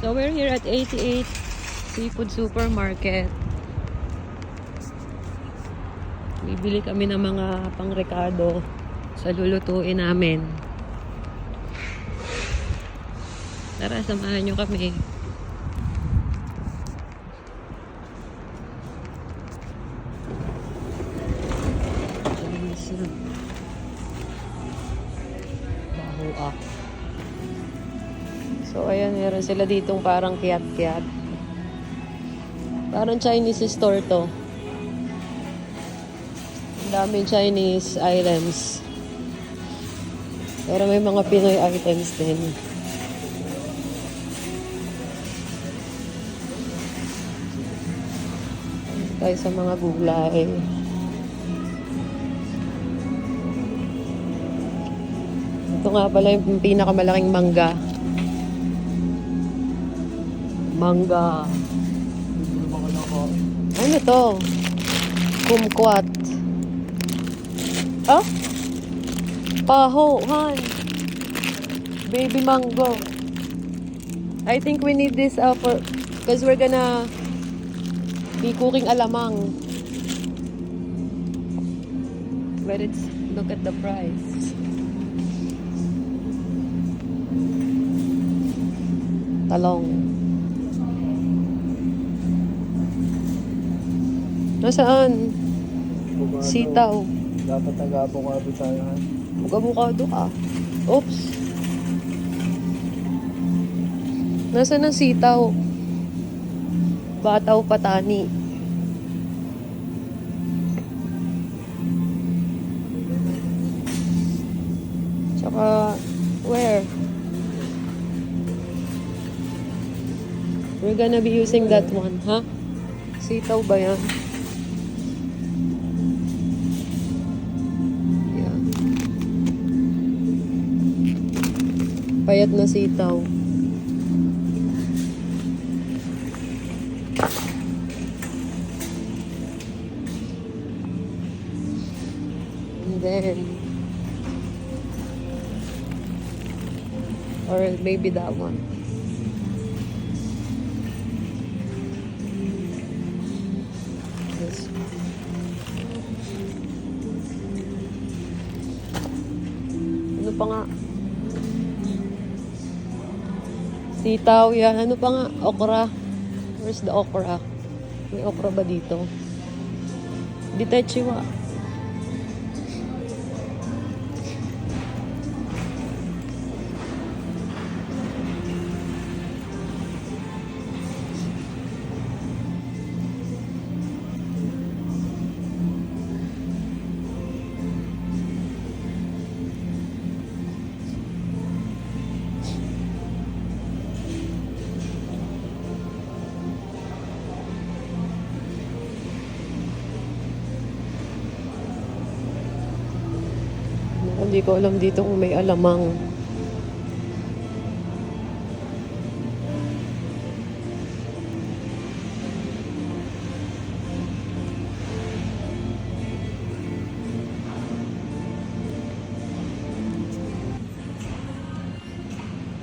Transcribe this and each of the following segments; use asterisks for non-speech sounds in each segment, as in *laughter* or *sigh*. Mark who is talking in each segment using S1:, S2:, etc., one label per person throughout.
S1: So we're here at 88 Seafood Supermarket. Bibili kami ng mga pangrekado sa lulutuin namin. Tara, samahan nyo kami. Baho ah. So, ayan, meron sila ditong parang kiyat-kiyat. Parang Chinese store to. Ang daming Chinese items. Pero may mga Pinoy items din. Tayo sa mga gulay. Ito nga pala yung pinakamalaking mangga. Mangga. Ano to? Kumquat. Ah? Paho, han. Baby mango. I think we need this uh, for because we're gonna be cooking alamang. But it's look at the price. Talong. Nasaan?
S2: Avocado.
S1: Sitaw.
S2: Dapat nag-avocado tayo ha.
S1: Mag-avocado ka. Oops. Nasaan ang sitaw? Bataw patani. Tsaka, where? We're gonna be using that one, ha? Sitaw ba yan? Payat na sitaw. And then, or maybe that one. Sitaw yan. Ano pa nga? Okra. Where's the okra? May okra ba dito? Ditechiwa. Hindi ko alam dito kung may alamang.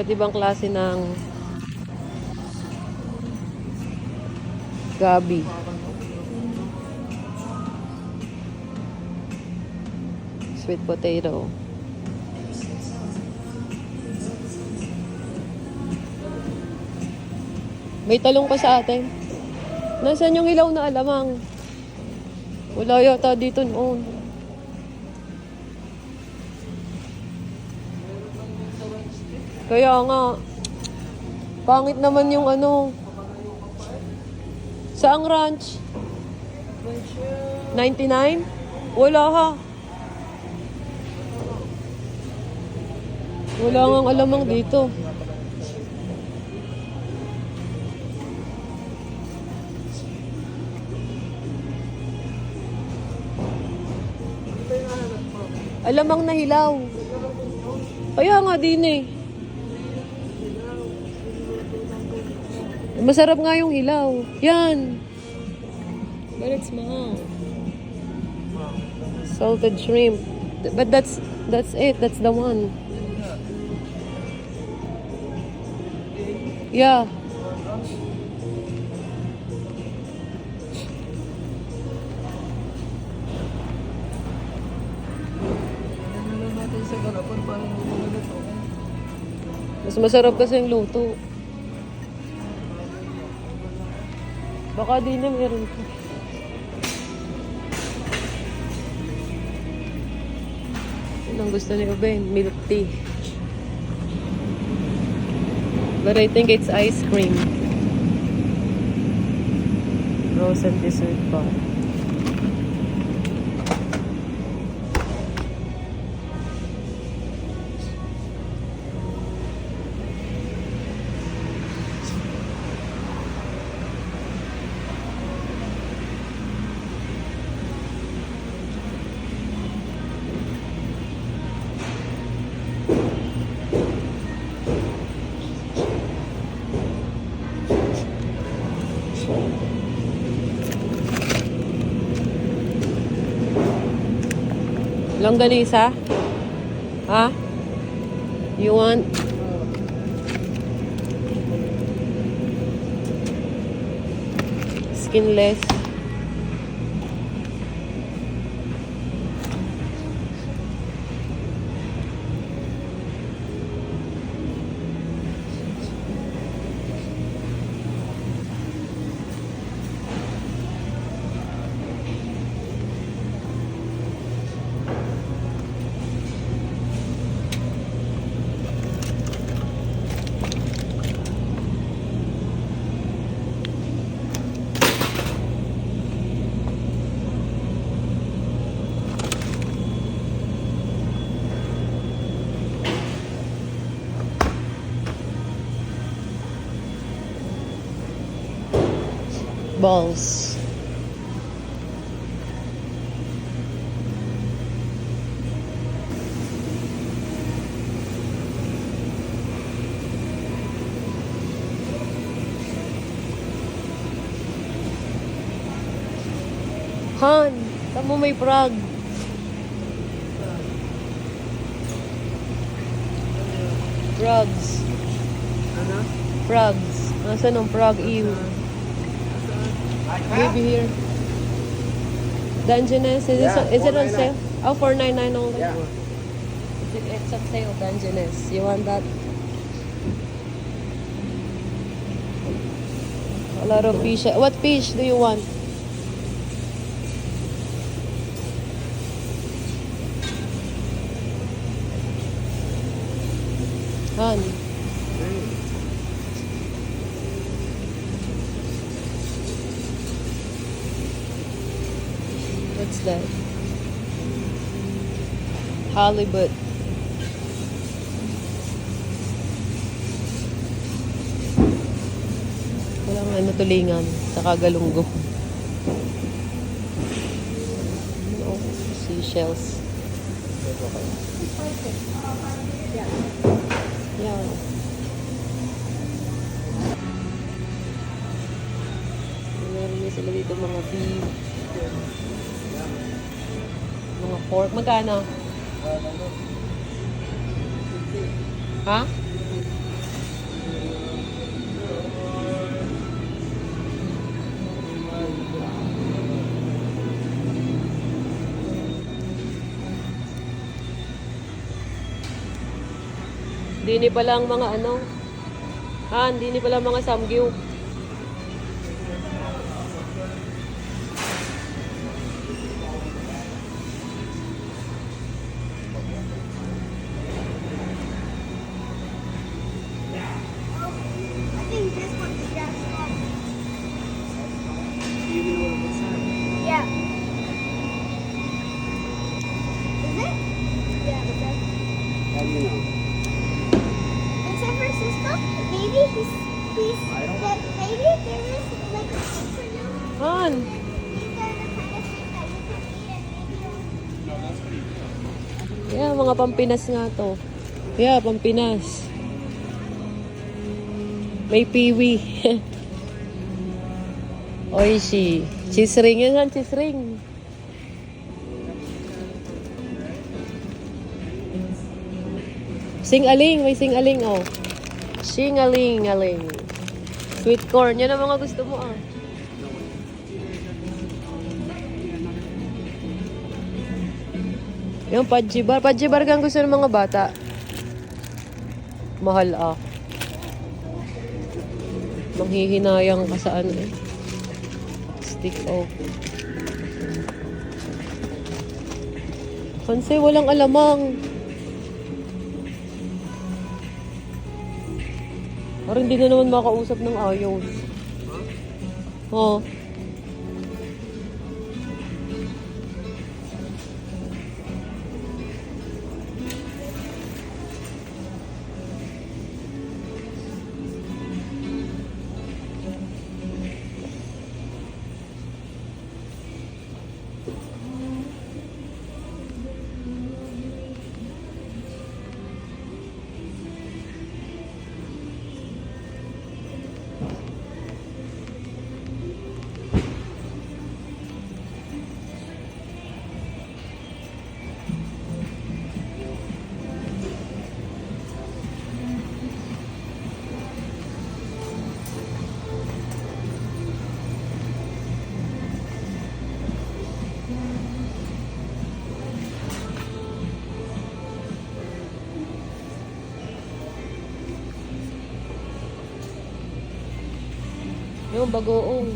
S1: Iba't ibang klase ng gabi. Sweet potato. May talong pa sa atin. Nasaan yung ilaw na alamang? Wala yata dito noon. Kaya nga, pangit naman yung ano. Saang ranch? 99? Wala ha. Wala nga alamang dito. Alamang na hilaw. Kaya nga din eh. Masarap nga yung hilaw. Yan. But it's mahal. Salted shrimp. But that's that's it. That's the one.
S2: Ito.
S1: Mas masarap kasi yung luto. Baka di na meron pa. Yun ang gusto ni Uben, milk tea. But I think it's ice cream. Frozen dessert pa. Longganisa? Ha? You want? Skinless? Balls. Han, tamo may frog. Frogs.
S2: Ano?
S1: Frogs. Nasaan ang frog? Ew. Baby here. Dungeness. Is,
S2: Yeah,
S1: it, is it on sale? Oh, 499 only.
S2: Yeah.
S1: It's, it's on sale, Dungeness. You want that? A lot of fish. What fish do you want? Han. Halibut. Walang ano tulingan, saka galunggong. Oh, seashells. Yeah. Meron din sila dito mga beef. Mga pork. Magkano? Ha? Dini pala ang mga ano. Ah, dini pala ang mga samgyup. Mga pampinas nga to. Yeah, pampinas. May piwi. *laughs* Oishi. Cheese ring. Yan, cheese ring. Sing-aling. May sing-aling, oh. Singaling-aling. Sweet corn. Yan ang mga gusto mo ah. Yung Pudgy Bar. Pudgy Bar kang gusto ng mga bata. Mahal ah. Manghihinayang ka sa ano eh. Stick oh. Kasi walang alamang. Parang hindi na naman makausap ng ayaw. Oh. Yung bagoong.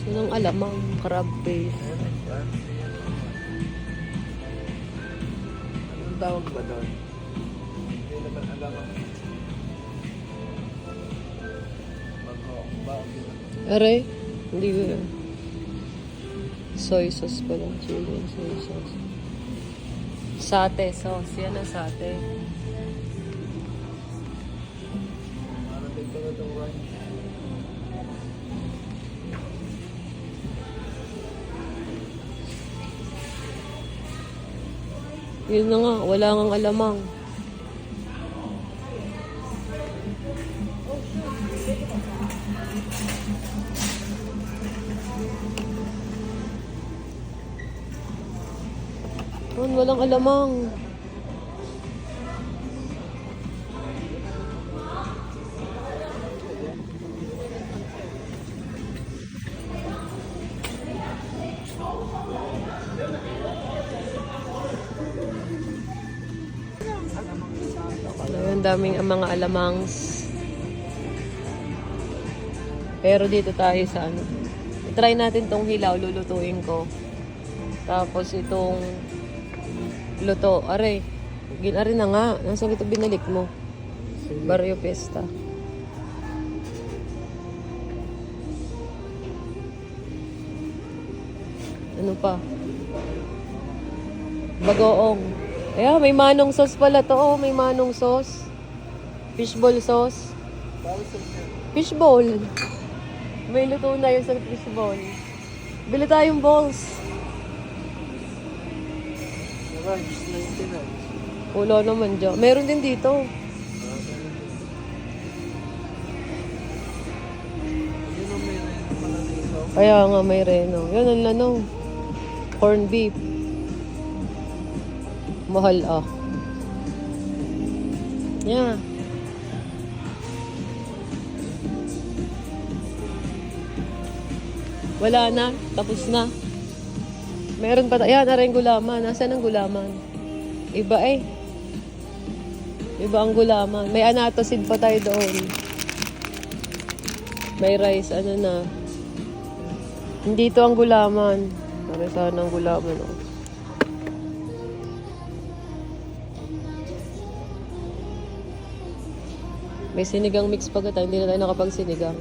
S1: So, nang alamang crab base.
S2: Anong tawag ba doon? Hindi naman alam
S1: Aray, hindi ko yun. Soy sauce pala. Chili and soy sauce. Sate sauce. Yan ang sate. Yun na nga, wala ngang alamang. Walang alamang. Ayun, daming ang mga alamangs. Pero dito tayo sa ano. Try natin tong hilaw, lulutuin ko. Tapos itong luto. Aray, ginari na nga. Nasaan ito binalik mo? Barrio Pesta. Ano pa? Bagoong. Ayan, may manong sauce pala to. Oh, may manong sauce. Fishball sauce. Fishball. May luto na yun sa fishball. Bili tayong balls.
S2: Rice, 99.
S1: Wala naman dyan. Meron din
S2: dito.
S1: Kaya nga may reno. Yun ang ano. Corn beef. Mahal ah. Yeah. Wala na. Tapos na. Meron pa. ta- Yan, aray gulaman. Nasaan ang gulaman? Iba eh. Iba ang gulaman. May anatosid pa tayo doon. May rice. Ano na. Hindi to ang gulaman. Para sana ang gulaman. Oh. May sinigang mix pa tayo. Hindi na tayo nakapag sinigang.